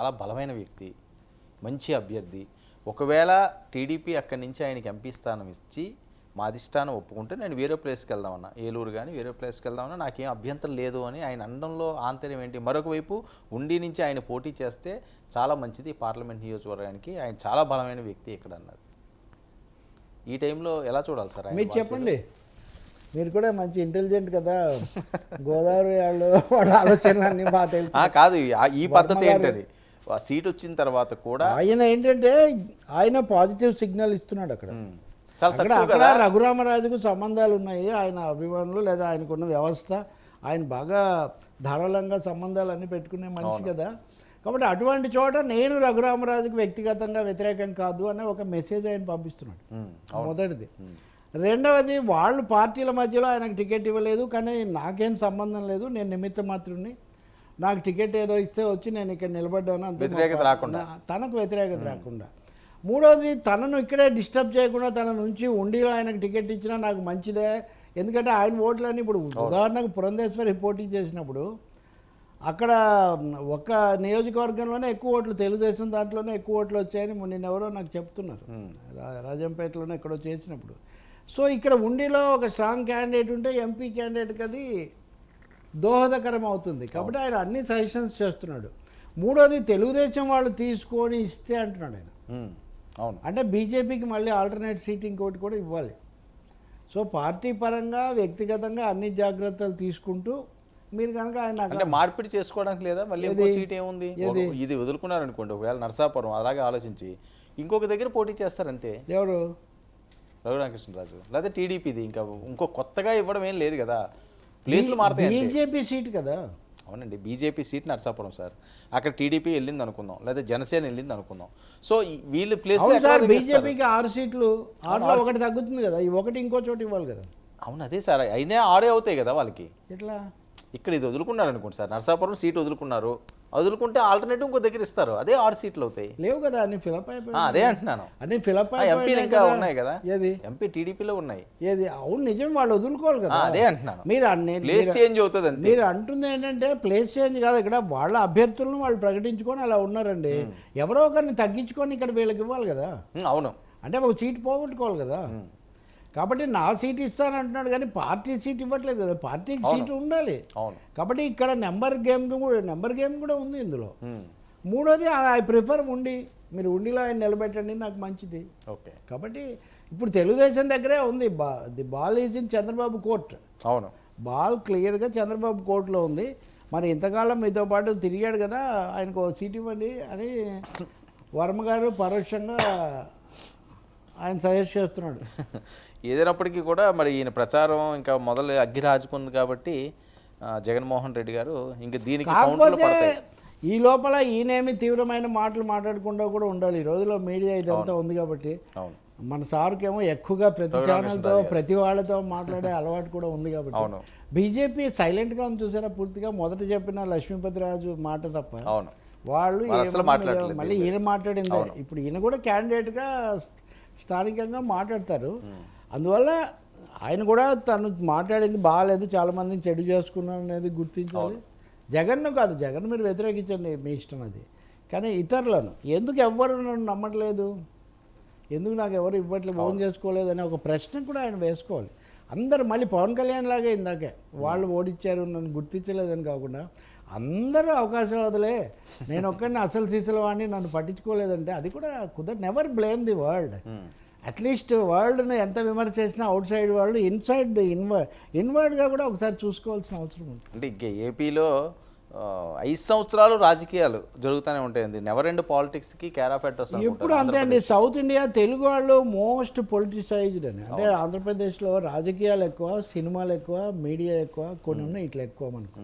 చాలా బలమైన వ్యక్తి మంచి అభ్యర్థి. ఒకవేళ టీడీపీ అక్కడి నుంచి ఆయనకి ఎంపీ స్థానం ఇచ్చి మా అధిష్టానం ఒప్పుకుంటే నేను వేరే ప్లేస్కి వెళ్దామన్నా. ఏలూరు కానీ వేరే ప్లేస్కి వెళ్దామన్నా నాకేం అభ్యంతరం లేదు అని ఆయన అనడంలో ఆంతర్యం ఏంటి? మరొక వైపు ఉండి నుంచి ఆయన పోటీ చేస్తే చాలా మంచిది పార్లమెంట్ నియోజకవర్గానికి. ఆయన చాలా బలమైన వ్యక్తి ఇక్కడ అన్నది ఈ టైంలో ఎలా చూడాలి సార్ మీరు చెప్పండి. మీరు కూడా మంచి ఇంటెలిజెంట్ కదా. గోదావరి వాళ్ళు వాళ్ళ ఆలోచనలు అన్నీ బాగా తెలుసు కాదు ఈ పద్ధతి ఏంటది? ఆ సీట్ వచ్చిన తర్వాత కూడా ఆయన ఏంటంటే ఆయన పాజిటివ్ సిగ్నల్ ఇస్తున్నాడు అక్కడ. అక్కడ రఘురామరాజుకు సంబంధాలు ఉన్నాయి ఆయన అభిమానులు లేదా ఆయనకున్న వ్యవస్థ ఆయన బాగా ధారాళంగా సంబంధాలు అన్ని పెట్టుకునే మనిషి కదా. కాబట్టి అటువంటి చోట నేను రఘురామరాజుకు వ్యక్తిగతంగా వ్యతిరేకం కాదు అనే ఒక మెసేజ్ ఆయన పంపిస్తున్నాడు. మొదటిది. రెండవది వాళ్ళు పార్టీల మధ్యలో ఆయనకు టికెట్ ఇవ్వలేదు కానీ నాకేం సంబంధం లేదు నేను నిమిత్త మాత్రుని నాకు టికెట్ ఏదో ఇస్తే వచ్చి నేను ఇక్కడ నిలబడ్డాను అంతే వ్యతిరేకత రాకుండా. తనకు వ్యతిరేకత రాకుండా. మూడవది తనను ఇక్కడే డిస్టర్బ్ చేయకుండా తన నుంచి ఉండిలో ఆయనకు టికెట్ ఇచ్చినా నాకు మంచిదే. ఎందుకంటే ఆయన ఓట్లని ఇప్పుడు ఉదాహరణకు పురంధేశ్వరి పోటీ చేసినప్పుడు అక్కడ ఒక్క నియోజకవర్గంలోనే ఎక్కువ ఓట్లు తెలుగుదేశం దాంట్లోనే ఎక్కువ ఓట్లు వచ్చాయని నిన్న ఎవరో నాకు చెప్తున్నారు. రాజంపేటలోనే ఎక్కడో చేసినప్పుడు. సో ఇక్కడ ఉండిలో ఒక స్ట్రాంగ్ క్యాండిడేట్ ఉంటే ఎంపీ క్యాండిడేట్కి అది దోహదకరం అవుతుంది కాబట్టి ఆయన అన్ని సజెషన్స్ చేస్తున్నాడు. మూడోది తెలుగుదేశం వాళ్ళు తీసుకొని ఇస్తే అంటున్నాడు ఆయన. అవును. అంటే బీజేపీకి మళ్ళీ ఆల్టర్నేట్ సీట్ ఇంకోటి కూడా ఇవ్వాలి. సో పార్టీ పరంగా వ్యక్తిగతంగా అన్ని జాగ్రత్తలు తీసుకుంటూ మీరు కనుక ఆయన అంటే మార్పిడి చేసుకోవడానికి లేదా? మళ్ళీ ఇంకో సీట్ ఏముంది? ఇది వదులుకున్నారనుకోండి ఒకవేళ నరసాపురం అలాగే ఆలోచించి ఇంకొక దగ్గర పోటీ చేస్తారంతే. ఎవరు? రఘురామకృష్ణరాజు. లేదా టీడీపీది ఇంకా ఇంకో కొత్తగా ఇవ్వడం ఏం లేదు కదా. ప్లేస్లు మారుతాయి బీజేపీ సీట్ కదా. అవునండి బీజేపీ సీట్ నరసాపురం సార్. అక్కడ టీడీపీ వెళ్ళింది అనుకుందాం లేదా జనసేన వెళ్ళింది అనుకుందాం. సో వీళ్ళు ప్లేస్ బీజేపీకి ఆరు సీట్లు ఆరులో ఒకటి తగ్గుతుంది కదా ఈ ఒకటి ఇంకో చోట ఇవ్వాలి కదా. అవును అదే సార్ అయినా ఆరే అవుతాయి కదా వాళ్ళకి. ఎట్లా? ఇక్కడ ఇది వదులుకున్నారు అనుకోండి సార్ నరసాపురం సీట్ వదులుకున్నారు. వదులుకుంటే ఆల్టర్నేటివ్ ఇంకో దగ్గర ఇస్తారు. అదే ఆరు సీట్లు అవుతాయి. లేవు కదా అన్ని ఫిలప్ అయిపోయి అదే అంటున్నాను. అన్ని ఫిలప్ అయిపోయినాయి ఇంకా ఉన్నాయి కదా. ఏది? ఎంపీ టీడీపీలో ఉన్నాయి. ఏది? అవును నిజం వాళ్ళు వదులుకోవాలి కదా. అదే అంటున్నాను. మీరు అన్ని ప్లేస్ చేంజ్ అవుతుంది అంతే. మీరు అంటుంది ఏంటంటే ప్లేస్ చేంజ్ కాదు. ఇక్కడ వాళ్ళ అభ్యర్థులను వాళ్ళు ప్రకటించుకొని అలా ఉన్నారండి. ఎవరో ఒకరిని తగ్గించుకొని ఇక్కడ వీళ్ళకి ఇవ్వాలి కదా. అవును. అంటే ఒక సీట్ పోగొట్టుకోవాలి కదా. కాబట్టి నా సీట్ ఇస్తానంటున్నాడు కానీ పార్టీ సీట్ ఇవ్వట్లేదు కదా. పార్టీకి సీట్ ఉండాలి. అవును. కాబట్టి ఇక్కడ నెంబర్ గేమ్ కూడా నెంబర్ గేమ్ కూడా ఉంది ఇందులో. మూడోది ఐ ప్రిఫర్ ఉండి. మీరు ఉండిలో ఆయన నిలబెట్టండి నాకు మంచిది. ఓకే. కాబట్టి ఇప్పుడు తెలుగుదేశం దగ్గరే ఉంది. బా the ball is in Chandrababu court. అవును. బాల్ క్లియర్గా చంద్రబాబు కోర్టులో ఉంది. మరి ఇంతకాలం మీతో పాటు తిరిగాడు కదా ఆయనకు సీట్ ఇవ్వండి అని. వర్మ గారు పరోక్షంగా ఆయన సజెస్ట్ చేస్తున్నాడు. ఏదైనప్పటికీ కూడా మరి ఈయన ప్రచారం ఇంకా మొదలు అగ్గి రాజుకుంది కాబట్టి జగన్మోహన్ రెడ్డి గారు ఇంకా దీనికి ఈ లోపల ఈయనేమి తీవ్రమైన మాటలు మాట్లాడకుండా కూడా ఉండాలి. ఈ రోజులో మీడియా ఇదంతా ఉంది కాబట్టి మన సార్కేమో ఎక్కువగా ప్రతి ఛానల్తో ప్రతి వాళ్ళతో మాట్లాడే అలవాటు కూడా ఉంది కాబట్టి. బీజేపీ సైలెంట్గా ఉంది చూసారా? పూర్తిగా మొదట చెప్పిన లక్ష్మీపతిరాజు మాట తప్ప వాళ్ళు మళ్ళీ ఈయన మాట్లాడిందే. ఇప్పుడు ఈయన కూడా క్యాండిడేట్గా స్థానికంగా మాట్లాడతారు. అందువల్ల ఆయన కూడా తను మాట్లాడింది బాగాలేదు. చాలా మందిని చెడు చేసుకున్నాను అనేది గుర్తించాలి. జగన్ను కాదు జగన్ మీరు వ్యతిరేకించండి మీ ఇష్టం అది. కానీ ఇతరులను ఎందుకు ఎవ్వరు నన్ను నమ్మట్లేదు? ఎందుకు నాకు ఎవరు ఇవ్వట్లేదు ఓన్ చేసుకోలేదు అనే ఒక ప్రశ్న కూడా ఆయన వేసుకోవాలి. అందరు మళ్ళీ పవన్ కళ్యాణ్ లాగే ఇందాకే. వాళ్ళు ఓడిచ్చారు నన్ను గుర్తించలేదని కాకుండా అందరూ అవకాశవాదులే నేను ఒక్కరిని అసలు సీసల వాడిని నన్ను పట్టించుకోలేదంటే అది కూడా కుదర never blame the world at least వరల్డ్ని ఎంత విమర్శ చేసినా out side world inside inward ఇన్వర్డ్గా కూడా ఒకసారి చూసుకోవాల్సిన అవసరం ఉంది. అంటే ఇంక ఏపీలో ఐదు సంవత్సరాలు రాజకీయాలు జరుగుతూనే ఉంటాయండి. నెవర్ ఎండ్ పాలిటిక్స్కి క్యార్ ఆఫ్ అడ్రస్ ఎప్పుడు అంతే అండి. సౌత్ ఇండియా తెలుగు వాళ్ళు మోస్ట్ పొలిటిసైజ్డ్ అని. అంటే ఆంధ్రప్రదేశ్లో రాజకీయాలు ఎక్కువ సినిమాలు ఎక్కువ మీడియా ఎక్కువ కొన్ని ఉన్నాయి ఇట్లా ఎక్కువ మనకు.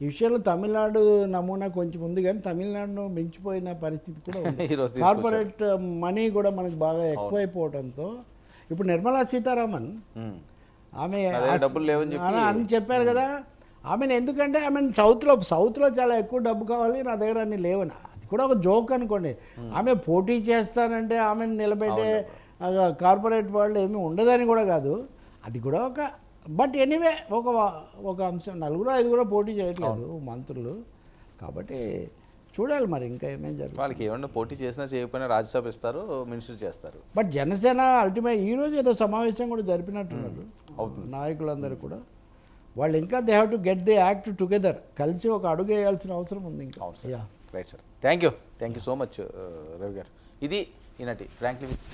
ఈ విషయంలో తమిళనాడు నమూనా కొంచెం ఉంది కానీ తమిళనాడును మించిపోయిన పరిస్థితి కూడా ఉంది. కార్పొరేట్ మనీ కూడా మనకు బాగా ఎక్కువైపోవడంతో ఇప్పుడు నిర్మలా సీతారామన్ ఆమె అని చెప్పారు కదా. ఆమెను ఎందుకంటే ఆమె సౌత్లో సౌత్లో చాలా ఎక్కువ డబ్బు కావాలి నా దగ్గర అన్ని లేవని. అది కూడా ఒక జోక్ అనుకోండి. ఆమె పోటీ చేస్తానంటే ఆమెను నిలబెట్టే కార్పొరేట్ వాళ్ళు ఏమీ ఉండదని కూడా కాదు. అది కూడా ఒక బట్ ఎనీవే ఒక ఒక అంశం నలుగురు ఐదుగురు పోటీ చేయట్లేదు మంత్రులు. కాబట్టి చూడాలి మరి ఇంకా ఏమేం జరుగుతుంది. వాళ్ళకి ఏమన్నా పోటీ చేసినా చేయకపోయినా రాజ్యసభ ఇస్తారు మినిస్టర్ చేస్తారు. బట్ జనసేన అల్టిమేట్ ఈ రోజు ఏదో సమావేశం కూడా జరిపినట్టున్నారు నాయకులందరూ కూడా. వాళ్ళు ఇంకా they have to get the act together కలిసి ఒక అడుగు వేయాల్సిన అవసరం ఉంది ఇంకా. Right sir. Thank you thank you so much Ravi garu. ఇది ఈనాటి ఫ్రాంక్లీ విత్